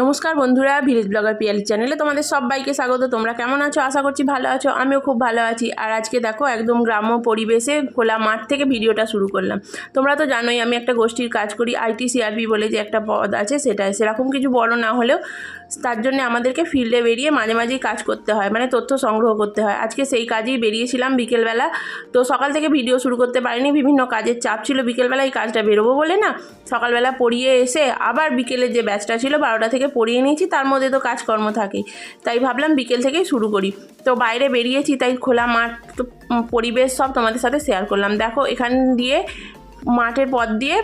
নমস্কার বন্ধুরা, village blogger Piyali চ্যানেলে তোমাদের সবাইকে স্বাগত। তোমরা কেমন আছো? আশা করছি ভালো আছো। আমিও খুব ভালো আছি। আর আজকে দেখো, একদম গ্রাম্য পরিবেশে খোলা মাঠ থেকে ভিডিওটা শুরু করলাম। তোমরা তো জানোই, আমি একটা গোষ্ঠীর কাজ করি আইটি সিআরপি বলে যে একটা পদ আছে সেটাই সেরকম কিছু বড় না হলেও তার জন্য আমাদেরকে ফিল্ডে বেরিয়ে মাঝে মাঝেই কাজ করতে হয় মানে তথ্য সংগ্রহ করতে হয়। আজকে সেই কাজেই বেরিয়েছিলাম বিকেলবেলা। তো সকাল থেকে ভিডিও শুরু করতে পারিনি, বিভিন্ন কাজের চাপ ছিল। বিকেলবেলা এই কাজটা বেরোবো বলে না, সকালবেলা পড়িয়ে এসে আবার বিকেলের যে ব্যাচটা ছিল, বারোটা থেকে পড়িয়ে নিয়েছি তার মধ্যে তো কাজকর্ম থাকে তাই ভাবলাম বিকেল থেকেই শুরু করি। তো বাইরে বেরিয়েছি তাই খোলা মাঠ তো, পরিবেশ সব তোমাদের সাথে শেয়ার করলাম। দেখো এখান দিয়ে মাঠের পথ দিয়ে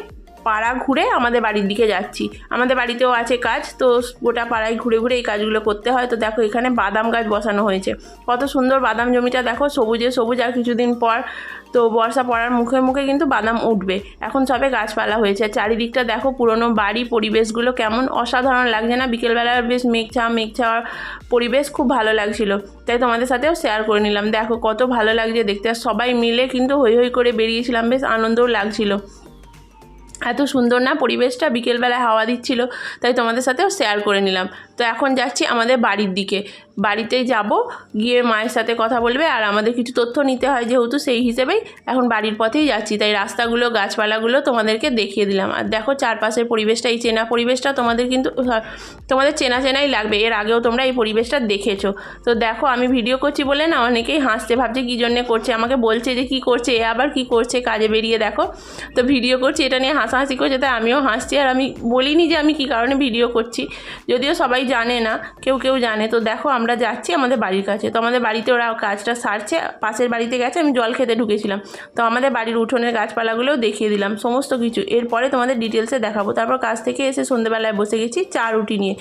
পাড়া ঘুরে আমাদের বাড়ির দিকে যাচ্ছি। আমাদের বাড়িতেও আছে কাজ, তো গোটা পাড়ায় ঘুরে ঘুরে এই কাজগুলো করতে হয়। তো দেখো, এখানে বাদাম গাছ বসানো হয়েছে। কত সুন্দর বাদাম জমিটা দেখো, সবুজে সবুজ আর কিছুদিন পর তো বর্ষা পড়ার মুখে মুখে কিন্তু বাদাম উঠবে। এখন সবে গাছপালা হয়েছে। চারিদিকটা দেখো, পুরনো বাড়ি, পরিবেশগুলো কেমন অসাধারণ লাগছে না? বিকেলবেলা বেশ মেঘছা মেঘছা পরিবেশ খুব ভালো লাগছিল। তাই তোমাদের সাথেও শেয়ার করে নিলাম। দেখো, কত ভালো লাগছে দেখতে। সবাই মিলে কিন্তু হই হই করে বেরিয়েছিলাম, বেশ আনন্দও লাগছিল। এত সুন্দর না, পরিবেশটা বিকেলবেলায় হাওয়া দিচ্ছিল, তাই তোমাদের সাথেও শেয়ার করে নিলাম। তো এখন যাচ্ছি আমাদের বাড়ির দিকে। বাড়িতেই যাব, গিয়ে মায়ের সাথে কথা বলবে, আর আমাদের কিছু তথ্য নিতে হয় যেহেতু সেই হিসেবেই এখন বাড়ির পথেই যাচ্ছি। তাই রাস্তাগুলো, গাছপালাগুলো তোমাদেরকে দেখিয়ে দিলাম। আর দেখো চারপাশের পরিবেশটা, এই চেনা পরিবেশটা তোমাদের কিন্তু তোমাদের চেনা চেনাই লাগবে। এর আগেও তোমরা এই পরিবেশটা দেখেছ। তো দেখো আমি ভিডিও করছি বলে না, অনেকেই হাসছে, ভাবছে কী জন্যে করছে, আমাকে বলছে যে কী করছে, এ আবার কী করছে, কাজে বেরিয়ে দেখো। তো ভিডিও করছি, এটা নিয়ে হাসাহাসি করছে তাই আমিও হাসছি। আর আমি বলিনি যে আমি কী কারণে ভিডিও করছি। যদিও সবাই জানে না, কেউ কেউ জানে। তো দেখো, আমরা যাচ্ছি আমাদের বাড়ির কাছে। তো আমাদের বাড়িতে ওরা কাজটা সারছে, পাশের বাড়িতে গেছে, আমি জল খেতে ঢুকেছিলাম। তো আমাদের বাড়ির উঠোনের গাছপালাগুলোও দেখিয়ে দিলাম, সমস্ত কিছু। এরপরে তোমাদের ডিটেলসে দেখাবো। তারপর কাজ থেকে এসে সন্ধ্যেবেলায় বসে গেছি চা রুটি নিয়ে।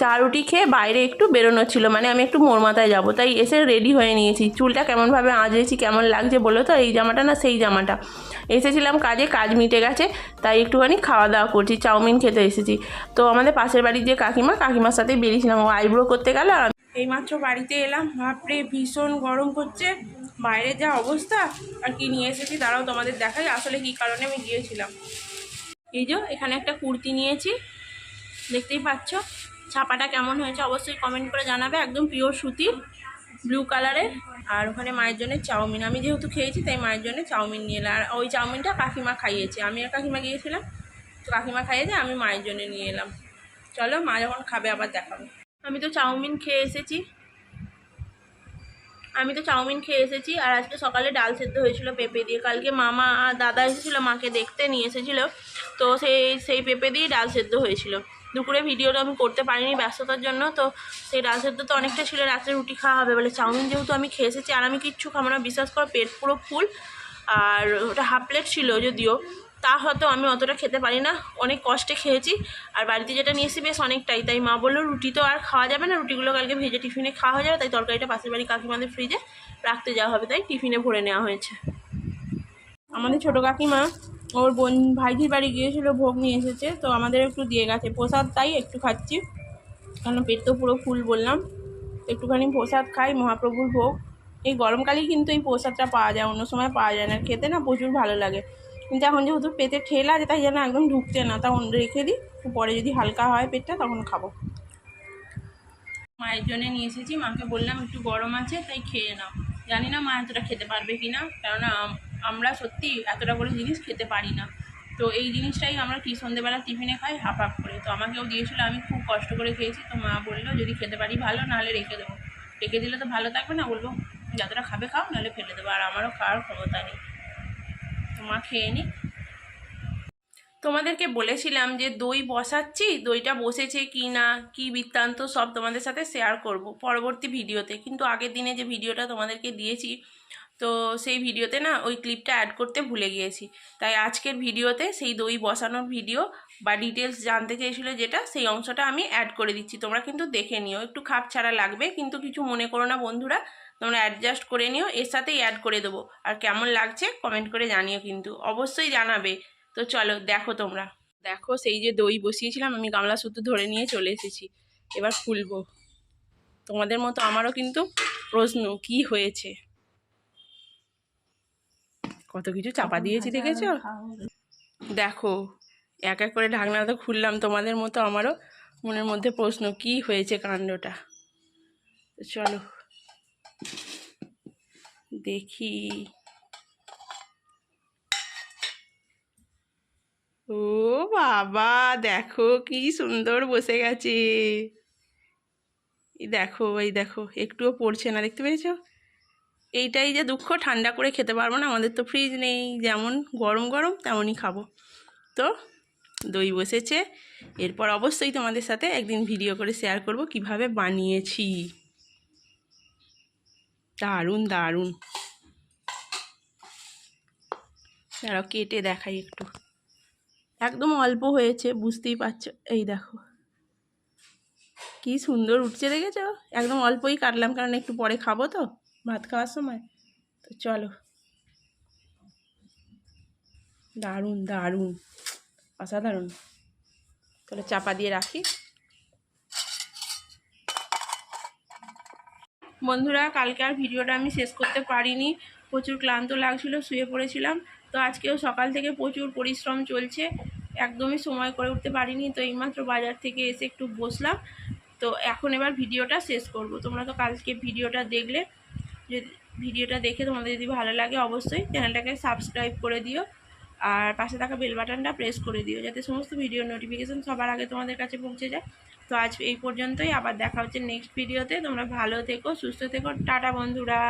চা রুটি খেয়ে বাইরে একটু বেরোনো ছিল মানে আমি একটু মোড় মাথায় যাব। তাই এসে রেডি হয়ে নিয়েছি। চুলটা কেমনভাবে আঁচড়েছি, কেমন লাগছে বলো তো? এই জামাটা না সেই জামাটা। এসেছিলাম কাজে, কাজ মিটে গেছে। তাই একটুখানি খাওয়া দাওয়া করছি, চাউমিন খেতে এসেছি। তো আমাদের পাশের বাড়ির যে কাকিমা, কাকিমার সাথে বেরিয়েছিলাম। ও আইব্রো করতে গেল আর এইমাত্র বাড়িতে এলাম। বাপরে, ভীষণ গরম করছে বাইরে যা অবস্থা। আর কি নিয়ে এসেছি তারাও তোমাদের দেখাই। আসলে কি কারণে আমি গিয়েছিলাম। এই যে, এখানে একটা কুর্তি নিয়েছি। দেখতেই পাচ্ছ। ছাপাটা কেমন হয়েছে অবশ্যই কমেন্ট করে জানাবে। একদম পিওর সুতির। ব্লু কালারের আর ওখানে মায়ের জন্য চাউমিন। আমি যেহেতু খেয়েছি, তাই মায়ের জন্য চাউমিন নিয়ে এলাম। আর ওই চাউমিনটা কাকিমা খাইয়েছে। আমি আর কাকিমা গিয়েছিলাম, তো কাকিমা খাইয়েছে আমি মায়ের জন্য নিয়ে এলাম। চলো, মা যখন খাবে, আবার দেখাবো। আমি তো চাউমিন খেয়ে এসেছি। আমি তো চাউমিন খেয়ে এসেছি, আর আজকে সকালে ডাল সেদ্ধ হয়েছিল পেঁপে দিয়ে। কালকে মামা আর দাদা এসেছিল, মাকে দেখতে নিয়ে এসেছিল, তো সেই সেই পেঁপে দিয়ে ডাল সেদ্ধ হয়েছিল। দুপুরে ভিডিওটা আমি করতে পারিনি ব্যস্ততার জন্য, তো সেই সেদ্ধ তো অনেকটা ছিল, রাত্রে রুটি খাওয়া হবে বলে। চাউমিন যেহেতু আমি খেয়ে এসেছি আর আমি কিচ্ছু খাব না, বিশ্বাস করো, পেট পুরো ফুল। আর ওটা হাফ প্লেট ছিল যদিও, তা হয়তো আমি অতটা খেতে পারি না, অনেক কষ্টে খেয়েছি। আর বাড়িতে যেটা নিয়ে এসেছি বেশ অনেকটাই, তাই মা বলল, রুটি তো আর খাওয়া যাবে না, রুটিগুলো কালকে ভেজে টিফিনে খাওয়া হয়ে যাবে, তাই তরকারিটা পাশের বাড়ি কাকিমাদের ফ্রিজে রাখতে যাওয়া হবে। তাই টিফিনে ভরে নেওয়া হয়েছে। আমাদের ছোটো কাকিমা ওর বোন ভাইজির বাড়ি গিয়েছিল, ভোগ নিয়ে এসেছে, তো আমাদের একটু দিয়ে গেছে। প্রসাদ তাই একটু খাচ্ছি কারণ পেট তো পুরো ফুল বললাম। একটুখানি প্রসাদ খাই, মহাপ্রভুর ভোগ। এই গরমকালেই কিন্তু এই প্রসাদটা পাওয়া যায়, অন্য সময় পাওয়া যায় না, খেতে না প্রচুর ভালো লাগে। কিন্তু এখন যেহেতু পেটে ঠেলা আছে, তাই যেন একদম ঢুকছে না। তখন রেখে দিই, পরে যদি হালকা হয় পেটটা, তখন খাব। মায়ের জন্য নিয়ে এসেছি, মাকে বললাম একটু গরম আছে, তাই খেয়ে নাও। জানি না মা এতটা খেতে পারবে কি না কেননা আমরা সত্যি এতটা করে জিনিস খেতে পারি না। তো এই জিনিসটাই আমরা কি সন্ধ্যেবেলা টিফিনে খাই, হাফ হাফ করে। তো আমাকেও দিয়েছিলো, আমি খুব কষ্ট করে খেয়েছি। তো মা বলল, যদি খেতে পারি ভালো, নাহলে রেখে দেবো। রেখে দিলে তো ভালো থাকবে না বলব যতটা খাবে খাও, নাহলে ফেলে দেবো। আর আমারও খাওয়ার ক্ষমতা নেই। তো মা খেয়ে নিক। তোমাদেরকে বলেছিলাম যে দই বসাচ্ছি, দইটা বসেছে কি না, কি বৃত্তান্ত সব তোমাদের সাথে শেয়ার করব পরবর্তী ভিডিওতে কিন্তু আগের দিনে যে ভিডিওটা তোমাদেরকে দিয়েছি, তো সেই ভিডিওতে না ওই ক্লিপটা অ্যাড করতে ভুলে গিয়েছি। তাই আজকের ভিডিওতে সেই দই বসানোর ভিডিও বা ডিটেলস জানতে চেয়েছিল যেটা, সেই অংশটা আমি অ্যাড করে দিচ্ছি। তোমরা কিন্তু দেখে নিও, একটু খাপ ছাড়া লাগবে, কিন্তু কিছু মনে করো না বন্ধুরা, তোমরা অ্যাডজাস্ট করে নিও, এর সাথেই অ্যাড করে দেবো। আর কেমন লাগছে কমেন্ট করে জানিও কিন্তু, অবশ্যই জানাবে। তো চলো দেখো তোমরা। দেখো সেই যে দই বসিয়েছিলাম আমি গামলা সুতো ধরে নিয়ে চলে এসেছি। এবার খুলবো তোমাদের মতো আমারও কিন্তু প্রশ্ন কি হয়েছে? কত কিছু চাপা দিয়েছি দেখেছ? দেখো এক এক করে ঢাকনা তো খুললাম তোমাদের মতো আমারও মনের মধ্যে প্রশ্ন কি হয়েছে কাণ্ডটা? তো চলো দেখি ও বাবা, দেখো কি সুন্দর বসে গেছে। দেখো, এই দেখো, একটুও পড়ছে না, দেখতে পেয়েছ এইটাই যে দুঃখ, ঠান্ডা করে খেতে পারব না, আমাদের তো ফ্রিজ নেই, যেমন গরম গরম তেমনই খাব। তো, দই বসেছে। এরপর অবশ্যই তোমাদের সাথে একদিন ভিডিও করে শেয়ার করব কীভাবে বানিয়েছি। দারুণ দারুণ। কেটে দেখাই একটু। একদম অল্প হয়েছে, বুঝতেই পারছ। এই দেখো। কি সুন্দর উঠছে দেখেছ? একদম অল্পই কাটলাম, কারণ একটু পরে খাব তো, ভাত খাওয়ার সময়। তো চলো। দারুণ দারুণ। অসাধারণ। তাহলে চাপা দিয়ে রাখি। বন্ধুরা, কালকে আর ভিডিওটা আমি শেষ করতে পারিনি। প্রচুর ক্লান্ত লাগছিল, শুয়ে পড়েছিলাম। তো আজকেও সকাল থেকে প্রচুর পরিশ্রম চলছে। একদমই সময় করে উঠতে পারিনি, তো এইমাত্র বাজার থেকে এসে একটু বসলাম। তো এখন এবার ভিডিওটা শেষ করব। তোমরা তো কালকে ভিডিওটা দেখলে। যদি ভিডিওটা দেখে তোমাদের যদি ভালো লাগে অবশ্যই চ্যানেলটাকে সাবস্ক্রাইব করে দিও। আর পাশে থাকা বেল বাটনটা প্রেস করে দিও, যাতে সমস্ত ভিডিও নোটিফিকেশান সবার আগে তোমাদের কাছে পৌঁছে যায়। তো আজ এই পর্যন্তই, আবার দেখা হচ্ছে নেক্সট ভিডিওতে। তোমরা ভালো থেকো, সুস্থ থেকো। টাটা বন্ধুরা।